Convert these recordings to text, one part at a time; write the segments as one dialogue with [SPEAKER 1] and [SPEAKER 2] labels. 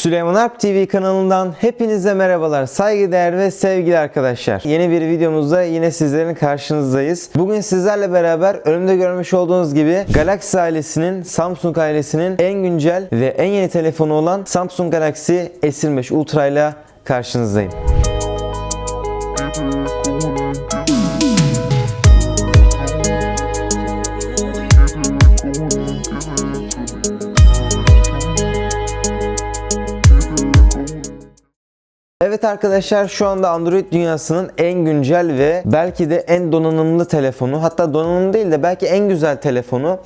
[SPEAKER 1] Süleyman Arp TV kanalından hepinize merhabalar, saygıdeğer ve sevgili arkadaşlar. Yeni bir videomuzda yine sizlerin karşınızdayız. Bugün sizlerle beraber önümde görmüş olduğunuz gibi Galaxy ailesinin, Samsung ailesinin en güncel ve en yeni telefonu olan Samsung Galaxy S25 Ultra ile karşınızdayım. Evet arkadaşlar şu anda Android dünyasının en güncel ve belki de en donanımlı telefonu hatta donanımlı değil de belki en güzel telefonu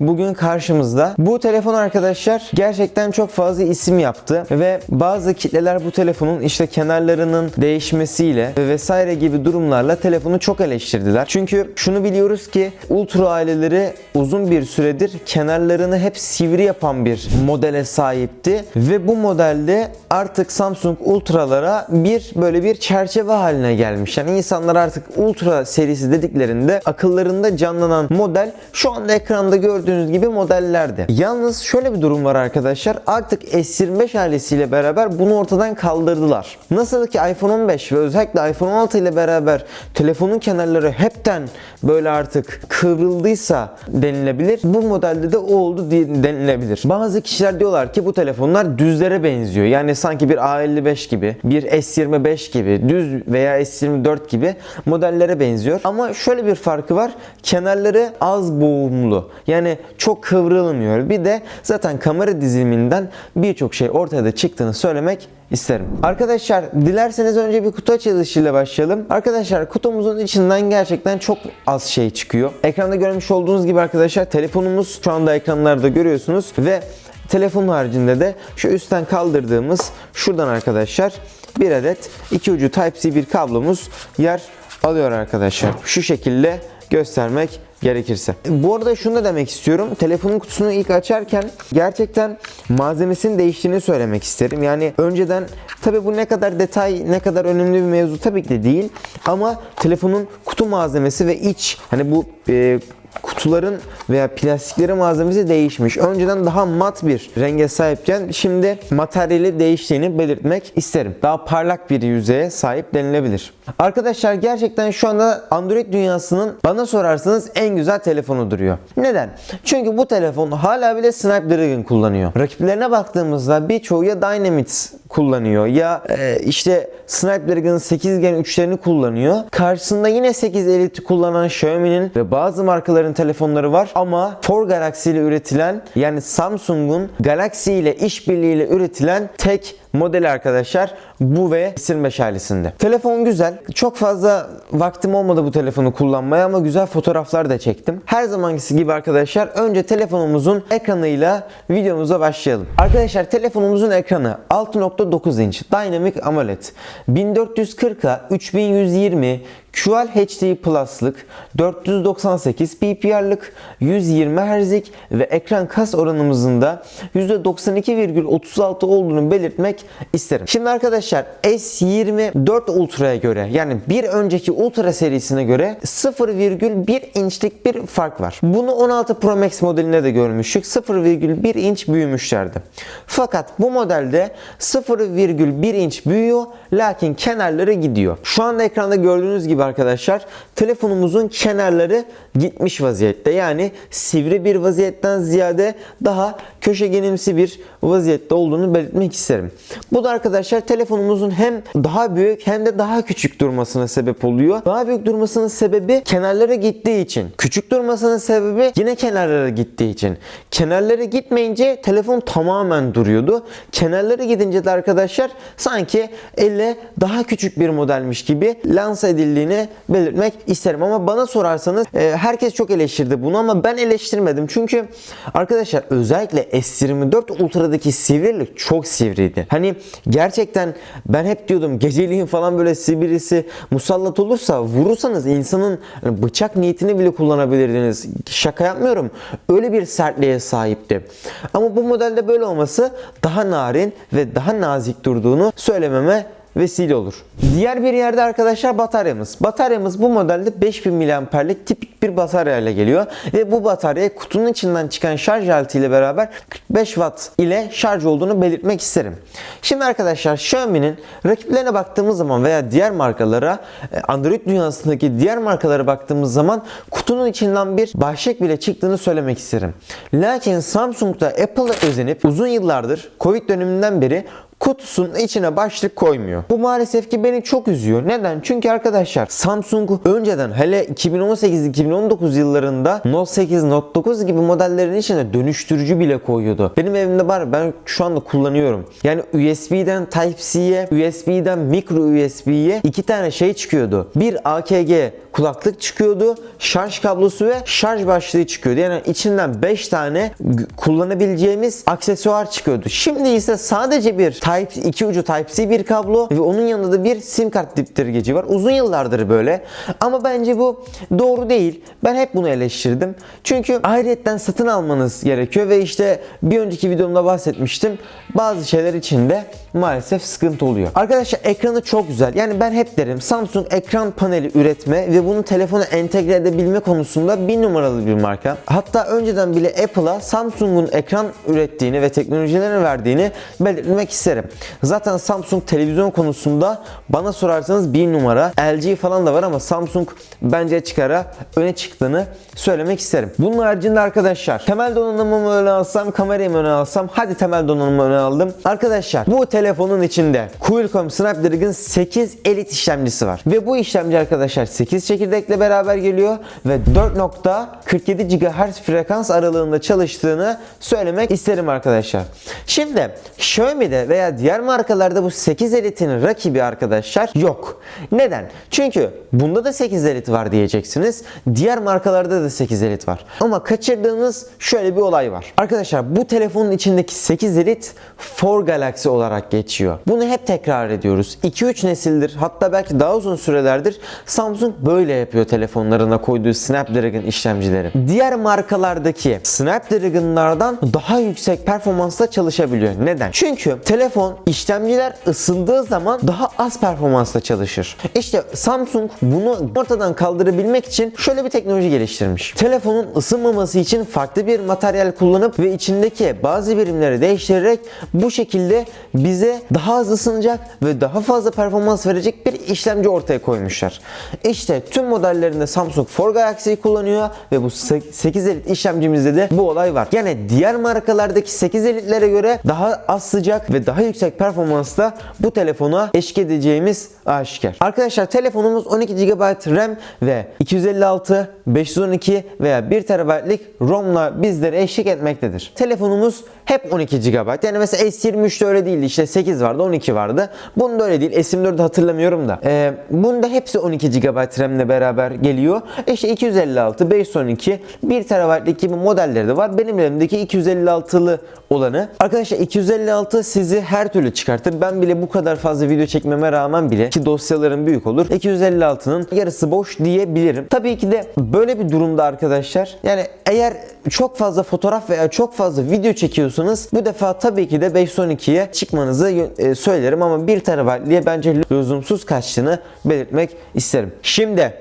[SPEAKER 1] bugün karşımızda. Bu telefon arkadaşlar gerçekten çok fazla isim yaptı ve bazı kitleler bu telefonun işte kenarlarının değişmesiyle ve vesaire gibi durumlarla telefonu çok eleştirdiler. Çünkü şunu biliyoruz ki Ultra aileleri uzun bir süredir kenarlarını hep sivri yapan bir modele sahipti ve bu modelde artık Samsung Ultra'lara bir böyle bir çerçeve haline gelmiş. Yani insanlar artık Ultra serisi dediklerinde akıllarında canlanan model şu anda ekranda gördüğünüz gibi modellerdi. Yalnız şöyle bir durum var arkadaşlar. Artık S25 ailesiyle beraber bunu ortadan kaldırdılar. Nasıl ki iPhone 15 ve özellikle iPhone 16 ile beraber telefonun kenarları hepten böyle artık kıvrıldıysa denilebilir. Bu modelde de o oldu denilebilir. Bazı kişiler diyorlar ki bu telefonlar düzlere benziyor. Yani sanki bir A55 gibi, bir S25 gibi, düz veya S24 gibi modellere benziyor. Ama şöyle bir farkı var. Kenarları az boğumlu. Yani çok kıvrılmıyor. Bir de zaten kamera diziliminden birçok şey ortaya da çıktığını söylemek isterim. Arkadaşlar dilerseniz önce bir kutu açılışıyla başlayalım. Arkadaşlar kutumuzun içinden gerçekten çok az şey çıkıyor. Ekranda görmüş olduğunuz gibi arkadaşlar telefonumuz şu anda ekranlarda görüyorsunuz ve Telefonun haricinde de şu üstten kaldırdığımız şuradan arkadaşlar bir adet iki ucu Type-C bir kablomuz yer alıyor arkadaşlar. Şu şekilde göstermek gerekirse. Bu arada şunu da demek istiyorum. Telefonun kutusunu ilk açarken gerçekten malzemesinin değiştiğini söylemek isterim. Yani önceden tabi bu ne kadar detay, ne kadar önemli bir mevzu tabii ki de değil. Ama telefonun kutu malzemesi ve iç hani bu e, kutuların veya plastikleri malzemesi değişmiş. Önceden daha mat bir renge sahipken şimdi materyali değiştiğini belirtmek isterim. Daha parlak bir yüzeye sahip denilebilir. Arkadaşlar gerçekten şu anda Android dünyasının bana sorarsanız en güzel telefonu duruyor. Neden? Çünkü bu telefon hala bile Snapdragon kullanıyor. Rakiplerine baktığımızda birçoğu ya Dynamics kullanıyor ya e, işte Snapdragon 8 Gen 3'lerini kullanıyor. Karşısında yine 8 Elite kullanan Xiaomi'nin ve bazı markaların telefonları var ama For Galaxy ile üretilen yani Samsung'un Galaxy ile işbirliğiyle üretilen tek modeli arkadaşlar bu ve S25 ailesinde. Telefon güzel. Çok fazla vaktim olmadı bu telefonu kullanmaya ama güzel fotoğraflar da çektim. Her zamankisi gibi arkadaşlar önce telefonumuzun ekranıyla videomuza başlayalım. Arkadaşlar telefonumuzun ekranı 6.9 inç Dynamic AMOLED 1440'a 3120 QL HD Plus'lık 498 PPR'lık 120 Hz'lik ve ekran kas oranımızın da %92,36 olduğunu belirtmek isterim. Şimdi arkadaşlar S24 Ultra'ya göre yani bir önceki Ultra serisine göre 0,1 inçlik bir fark var. Bunu 16 Pro Max modeline de görmüştük. 0,1 inç büyümüşlerdi. Fakat bu modelde 0,1 inç büyüyor lakin kenarları gidiyor. Şu anda ekranda gördüğünüz gibi arkadaşlar telefonumuzun kenarları gitmiş vaziyette. Yani sivri bir vaziyetten ziyade daha köşegenimsi bir vaziyette olduğunu belirtmek isterim. Bu da arkadaşlar telefonumuzun hem daha büyük hem de daha küçük durmasına sebep oluyor. Daha büyük durmasının sebebi kenarlara gittiği için. Küçük durmasının sebebi yine kenarlara gittiği için. Kenarlara gitmeyince telefon tamamen duruyordu. Kenarlara gidince de arkadaşlar sanki elle daha küçük bir modelmiş gibi lanse edildiğini belirtmek isterim. Ama bana sorarsanız e, herkes çok eleştirdi bunu ama ben eleştirmedim. Çünkü arkadaşlar özellikle S24 Ultra'daki sivrilik çok sivriydi. Hani gerçekten ben hep diyordum geceliğin falan böyle sivrisi musallat olursa vurursanız insanın hani bıçak niyetini bile kullanabilirdiniz. Şaka yapmıyorum. Öyle bir sertliğe sahipti. Ama bu modelde böyle olması daha narin ve daha nazik durduğunu söylememe vesile olur. Diğer bir yerde arkadaşlar bataryamız. Bataryamız bu modelde 5000 mAh'lik tipik bir batarya ile geliyor ve bu batarya kutunun içinden çıkan şarj aleti ile beraber 45 watt ile şarj olduğunu belirtmek isterim. Şimdi arkadaşlar Xiaomi'nin rakiplerine baktığımız zaman veya diğer markalara e, Android dünyasındaki diğer markalara baktığımız zaman kutunun içinden bir başlık bile çıktığını söylemek isterim. Lakin Samsung'da Apple'a özenip uzun yıllardır Covid döneminden beri kutusunun içine başlık koymuyor. Bu maalesef ki beni çok üzüyor. Neden? Çünkü arkadaşlar Samsung önceden hele 2018-2019 yıllarında Note 8, Note 9 gibi modellerin içine dönüştürücü bile koyuyordu. Benim evimde var ben şu anda kullanıyorum. Yani USB'den Type-C'ye, USB'den micro USB'ye iki tane şey çıkıyordu. Bir AKG kulaklık çıkıyordu, şarj kablosu ve şarj başlığı çıkıyordu. Yani içinden 5 tane kullanabileceğimiz aksesuar çıkıyordu. Şimdi ise sadece bir Type iki ucu Type-C bir kablo ve onun yanında da bir sim kart diptirgeci var. Uzun yıllardır böyle. Ama bence bu doğru değil. Ben hep bunu eleştirdim. Çünkü ayrıyetten satın almanız gerekiyor ve işte bir önceki videomda bahsetmiştim. Bazı şeyler içinde maalesef sıkıntı oluyor. Arkadaşlar ekranı çok güzel. Yani ben hep derim Samsung ekran paneli üretme ve bunu telefona entegre edebilme konusunda bir numaralı bir marka. Hatta önceden bile Apple'a Samsung'un ekran ürettiğini ve teknolojilerini verdiğini belirtmek isterim. Zaten Samsung televizyon konusunda bana sorarsanız bir numara. LG falan da var ama Samsung bence çıkara öne çıktığını söylemek isterim. Bunun haricinde arkadaşlar temel donanımımı öne alsam, kamerayı öne alsam? Hadi temel donanımımı öne aldım. Arkadaşlar bu telefonun içinde Qualcomm Snapdragon 8 Elite işlemcisi var. Ve bu işlemci arkadaşlar 8 çekirdekle beraber geliyor ve 4.47 GHz frekans aralığında çalıştığını söylemek isterim arkadaşlar. Şimdi Xiaomi'de veya diğer markalarda bu 8 Elite'nin rakibi arkadaşlar yok. Neden? Çünkü bunda da 8 Elite var diyeceksiniz. Diğer markalarda da 8 Elite var. Ama kaçırdığınız şöyle bir olay var. Arkadaşlar bu telefonun içindeki 8 Elite For Galaxy olarak geçiyor. Bunu hep tekrar ediyoruz. 2-3 nesildir hatta belki daha uzun sürelerdir Samsung böyle yapıyor telefonlarına koyduğu Snapdragon işlemcileri. Diğer markalardaki Snapdragon'lardan daha yüksek performansla çalışabiliyor. Neden? Çünkü telefon işlemciler ısındığı zaman daha az performansla çalışır. İşte Samsung bunu ortadan kaldırabilmek için şöyle bir teknoloji geliştirmiş. Telefonun ısınmaması için farklı bir materyal kullanıp ve içindeki bazı birimleri değiştirerek bu şekilde bize daha az ısınacak ve daha fazla performans verecek bir işlemci ortaya koymuşlar. İşte tüm modellerinde Samsung For Galaxy'yi kullanıyor ve bu 8 Elite işlemcimizde de bu olay var. Yani diğer markalardaki 8 Elite'lere göre daha az sıcak ve daha yüksek performansla bu telefona eşlik edeceğimiz aşikar. Arkadaşlar telefonumuz 12 GB RAM ve 256, 512 veya 1 TB'lik ROM'la bizlere eşlik etmektedir. Telefonumuz hep 12 GB. Yani mesela S23'te öyle değildi. İşte 8 vardı, 12 vardı. Bunda öyle değil. S24'de hatırlamıyorum da. Ee, bunda hepsi 12 GB RAM'le beraber geliyor. İşte 256, 512, 1 TB'lik gibi modelleri de var. Benim elimdeki 256'lı olanı. Arkadaşlar 256 sizi her türlü çıkartır. Ben bile bu kadar fazla video çekmeme rağmen bile ki dosyalarım büyük olur. 256'nın yarısı boş diyebilirim. Tabii ki de böyle bir durumda arkadaşlar yani eğer çok fazla fotoğraf veya çok fazla video çekiyorsanız bu defa tabii ki de 512'ye çıkmanızı e, söylerim ama 1 TB'liye bence lüzumsuz kaçtığını belirtmek isterim. Şimdi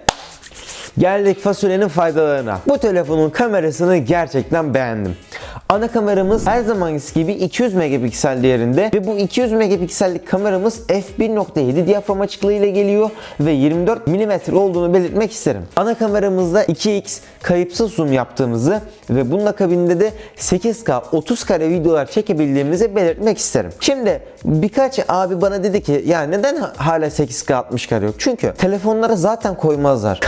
[SPEAKER 1] Geldik fasulyenin faydalarına. Bu telefonun kamerasını gerçekten beğendim. Ana kameramız her zamanki gibi 200 megapiksel değerinde ve bu 200 megapiksellik kameramız f1.7 diyafram açıklığı ile geliyor ve 24 mm olduğunu belirtmek isterim. Ana kameramızda 2x kayıpsız zoom yaptığımızı ve bunun akabinde de 8K 30 kare videolar çekebildiğimizi belirtmek isterim. Şimdi birkaç abi bana dedi ki ya neden hala 8K 60 kare yok? Çünkü telefonlara zaten koymazlar.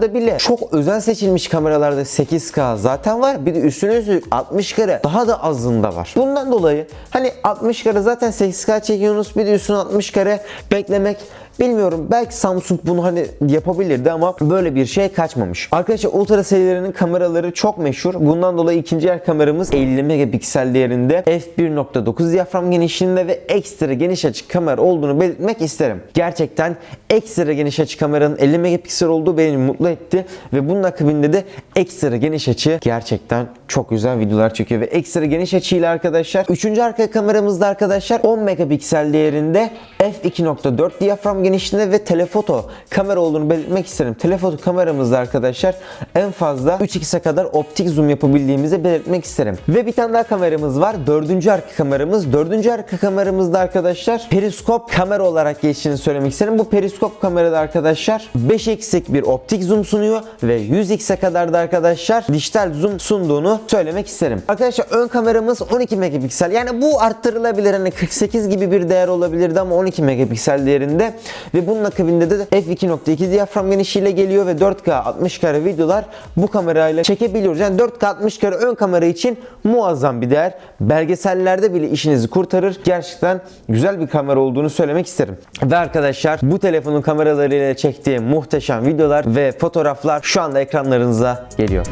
[SPEAKER 1] Kameralarda bile çok özel seçilmiş kameralarda 8K zaten var. Bir de üstüne üstlük 60 kare daha da azında var. Bundan dolayı hani 60 kare zaten 8K çekiyorsunuz bir de üstüne 60 kare beklemek Bilmiyorum belki Samsung bunu hani yapabilirdi ama böyle bir şey kaçmamış. Arkadaşlar Ultra serilerinin kameraları çok meşhur. Bundan dolayı ikinci el kameramız 50 megapiksel değerinde f1.9 diyafram genişliğinde ve ekstra geniş açı kamera olduğunu belirtmek isterim. Gerçekten ekstra geniş açı kameranın 50 megapiksel olduğu beni mutlu etti ve bunun akabinde de ekstra geniş açı gerçekten çok güzel videolar çekiyor ve ekstra geniş açıyla arkadaşlar 3. arka kameramızda arkadaşlar 10 megapiksel değerinde f2.4 diyafram genişliğinde ve telefoto kamera olduğunu belirtmek isterim. Telefoto kameramızda arkadaşlar en fazla 3x'e kadar optik zoom yapabildiğimizi belirtmek isterim. Ve bir tane daha kameramız var. Dördüncü arka kameramız. Dördüncü arka kameramızda arkadaşlar periskop kamera olarak geçtiğini söylemek isterim. Bu periskop kamerada arkadaşlar 5x'lik bir optik zoom sunuyor ve 100x'e kadar da arkadaşlar dijital zoom sunduğunu söylemek isterim. Arkadaşlar ön kameramız 12 megapiksel. Yani bu arttırılabilir. Hani 48 gibi bir değer olabilirdi ama 12 megapiksel değerinde ve bunun akabinde de f2.2 diyafram genişliğiyle geliyor ve 4K 60 kare videolar bu kamerayla çekebiliyoruz. Yani 4K 60 kare ön kamera için muazzam bir değer. Belgesellerde bile işinizi kurtarır. Gerçekten güzel bir kamera olduğunu söylemek isterim. Ve arkadaşlar bu telefonun kameralarıyla çektiği muhteşem videolar ve fotoğraflar şu anda ekranlarınıza geliyor.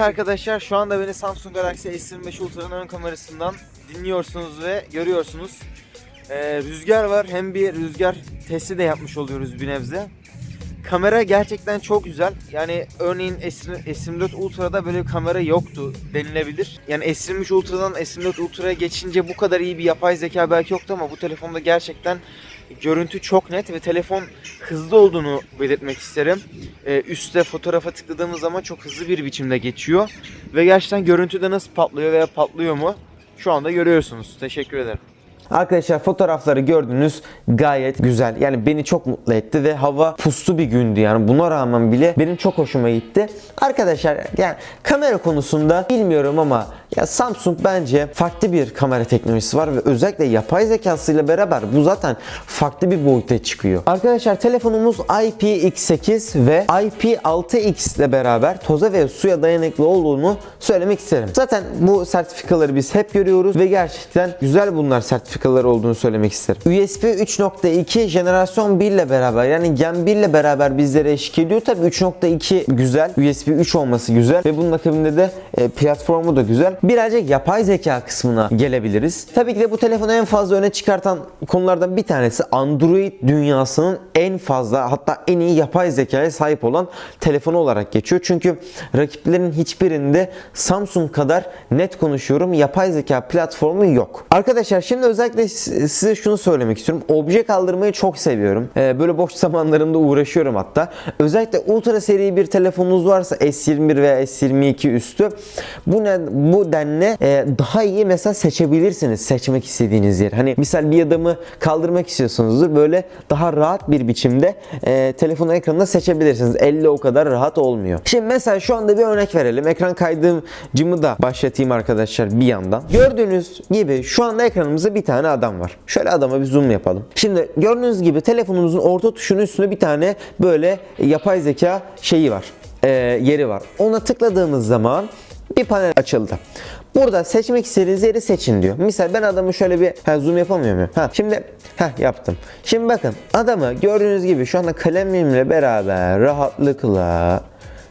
[SPEAKER 1] Evet arkadaşlar şu anda beni Samsung Galaxy S25 Ultra'nın ön kamerasından dinliyorsunuz ve görüyorsunuz. Ee, rüzgar var hem bir rüzgar testi de yapmış oluyoruz bir nebze. Kamera gerçekten çok güzel. Yani örneğin S- S24 Ultra'da böyle bir kamera yoktu denilebilir. Yani S23 Ultra'dan S24 Ultra'ya geçince bu kadar iyi bir yapay zeka belki yoktu ama bu telefonda gerçekten görüntü çok net ve telefon hızlı olduğunu belirtmek isterim. Ee, üstte fotoğrafa tıkladığımız zaman çok hızlı bir biçimde geçiyor. Ve gerçekten görüntüde nasıl patlıyor veya patlıyor mu? Şu anda görüyorsunuz. Teşekkür ederim. Arkadaşlar fotoğrafları gördünüz gayet güzel. Yani beni çok mutlu etti ve hava puslu bir gündü yani buna rağmen bile benim çok hoşuma gitti. Arkadaşlar yani kamera konusunda bilmiyorum ama ya Samsung bence farklı bir kamera teknolojisi var ve özellikle yapay zekasıyla beraber bu zaten farklı bir boyuta çıkıyor. Arkadaşlar telefonumuz IPX8 ve IP6X ile beraber toza ve suya dayanıklı olduğunu söylemek isterim. Zaten bu sertifikaları biz hep görüyoruz ve gerçekten güzel bunlar sertifikalar olduğunu söylemek isterim. USB 3.2 jenerasyon 1 ile beraber yani Gen 1 ile beraber bizlere eşlik ediyor. Tabii 3.2 güzel. USB 3 olması güzel ve bunun akabinde de e, platformu da güzel. Birazcık yapay zeka kısmına gelebiliriz. Tabii ki de bu telefonu en fazla öne çıkartan konulardan bir tanesi Android dünyasının en fazla hatta en iyi yapay zekaya sahip olan telefonu olarak geçiyor. Çünkü rakiplerin hiçbirinde Samsung kadar net konuşuyorum yapay zeka platformu yok. Arkadaşlar şimdi özellikle size şunu söylemek istiyorum. Obje kaldırmayı çok seviyorum. Ee, böyle boş zamanlarımda uğraşıyorum hatta. Özellikle ultra seri bir telefonunuz varsa S21 veya S22 üstü bu ne, bu denli e, daha iyi mesela seçebilirsiniz seçmek istediğiniz yer. Hani misal bir adamı kaldırmak istiyorsunuzdur böyle daha rahat bir biçimde e, telefon ekranında seçebilirsiniz. Elle o kadar rahat olmuyor. Şimdi mesela şu anda bir örnek verelim. Ekran kaydımcımı da başlatayım arkadaşlar bir yandan. Gördüğünüz gibi şu anda ekranımızda bir tane adam var. Şöyle adama bir zoom yapalım. Şimdi gördüğünüz gibi telefonumuzun orta tuşunun üstünde bir tane böyle yapay zeka şeyi var. E, yeri var. Ona tıkladığımız zaman bir panel açıldı. Burada seçmek istediğiniz yeri seçin diyor. Misal ben adamı şöyle bir ha, zoom yapamıyor muyum? Ha, şimdi ha yaptım. Şimdi bakın adamı gördüğünüz gibi şu anda kalemimle beraber rahatlıkla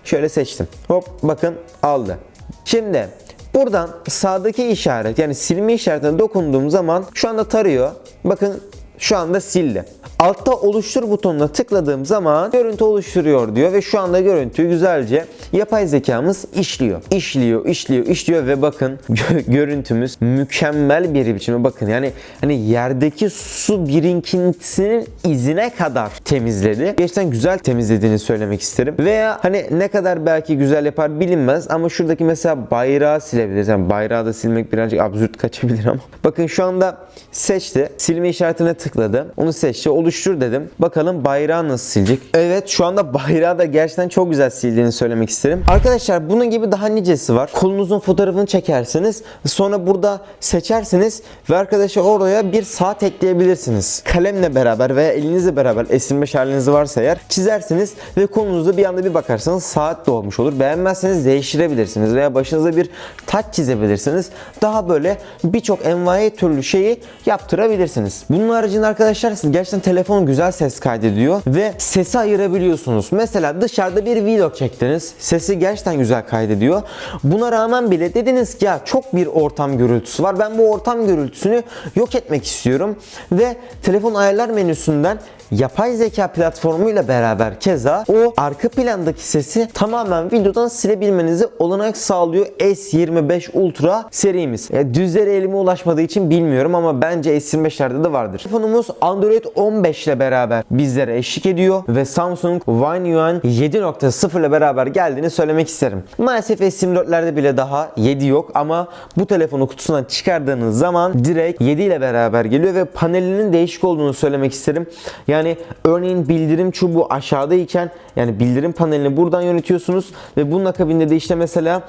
[SPEAKER 1] şöyle seçtim. Hop bakın aldı. Şimdi buradan sağdaki işaret yani silme işaretine dokunduğum zaman şu anda tarıyor. Bakın Şu anda sildi. Altta oluştur butonuna tıkladığım zaman görüntü oluşturuyor diyor ve şu anda görüntüyü güzelce yapay zekamız işliyor. İşliyor, işliyor, işliyor ve bakın gö- görüntümüz mükemmel bir biçimde bakın yani hani yerdeki su birikintisinin izine kadar temizledi. Gerçekten güzel temizlediğini söylemek isterim. Veya hani ne kadar belki güzel yapar bilinmez ama şuradaki mesela bayrağı silebiliriz. Yani bayrağı da silmek birazcık absürt kaçabilir ama. Bakın şu anda seçti. Silme işaretine tıkladı. Onu seçti. Oluştur dedim. Bakalım bayrağı nasıl silecek. Evet şu anda bayrağı da gerçekten çok güzel sildiğini söylemek isterim. Arkadaşlar bunun gibi daha nicesi var. Kolunuzun fotoğrafını çekersiniz. Sonra burada seçersiniz ve arkadaşlar oraya bir saat ekleyebilirsiniz. Kalemle beraber veya elinizle beraber S25 haliniz varsa eğer çizersiniz ve kolunuzda bir anda bir bakarsanız saat doğmuş olur. Beğenmezseniz değiştirebilirsiniz veya başınıza bir taç çizebilirsiniz. Daha böyle birçok envai türlü şeyi yaptırabilirsiniz. Bunun haricinde arkadaşlar siz gerçekten telefon güzel ses kaydediyor ve sesi ayırabiliyorsunuz. Mesela dışarıda bir video çektiniz. Sesi gerçekten güzel kaydediyor. Buna rağmen bile dediniz ki ya çok bir ortam gürültüsü var. Ben bu ortam gürültüsünü yok etmek istiyorum ve telefon ayarlar menüsünden yapay zeka platformuyla beraber keza o arka plandaki sesi tamamen videodan silebilmenizi olanak sağlıyor S25 Ultra serimiz. Ya düzleri elime ulaşmadığı için bilmiyorum ama bence S25'lerde de vardır. Telefonumuz Android 15 ile beraber bizlere eşlik ediyor ve Samsung One UI 7.0 ile beraber geldiğini söylemek isterim. Maalesef S24'lerde bile daha 7 yok ama bu telefonu kutusundan çıkardığınız zaman direkt 7 ile beraber geliyor ve panelinin değişik olduğunu söylemek isterim. Yani örneğin bildirim çubuğu aşağıdayken yani bildirim panelini buradan yönetiyorsunuz ve bunun akabinde de işte mesela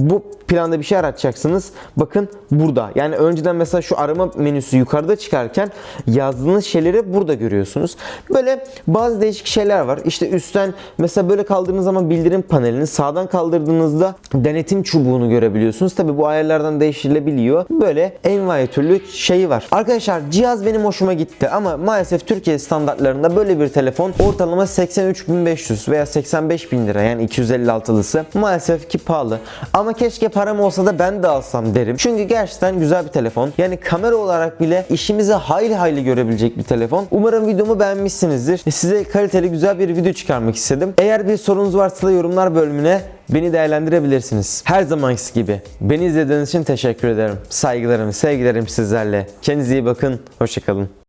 [SPEAKER 1] bu planda bir şey aratacaksınız. Bakın burada. Yani önceden mesela şu arama menüsü yukarıda çıkarken yazdığınız şeyleri burada görüyorsunuz. Böyle bazı değişik şeyler var. İşte üstten mesela böyle kaldırdığınız zaman bildirim panelini sağdan kaldırdığınızda denetim çubuğunu görebiliyorsunuz. Tabi bu ayarlardan değiştirilebiliyor. Böyle envai türlü şeyi var. Arkadaşlar cihaz benim hoşuma gitti ama maalesef Türkiye standartlarında böyle bir telefon ortalama 83.500 veya 85.000 lira yani 256'lısı maalesef ki pahalı. Ama keşke param olsa da ben de alsam derim. Çünkü gerçekten güzel bir telefon. Yani kamera olarak bile işimizi hayli hayli görebilecek bir telefon. Umarım videomu beğenmişsinizdir. Size kaliteli güzel bir video çıkarmak istedim. Eğer bir sorunuz varsa da yorumlar bölümüne beni değerlendirebilirsiniz. Her zamanki gibi. Beni izlediğiniz için teşekkür ederim. Saygılarım, sevgilerim sizlerle. Kendinize iyi bakın. Hoşçakalın.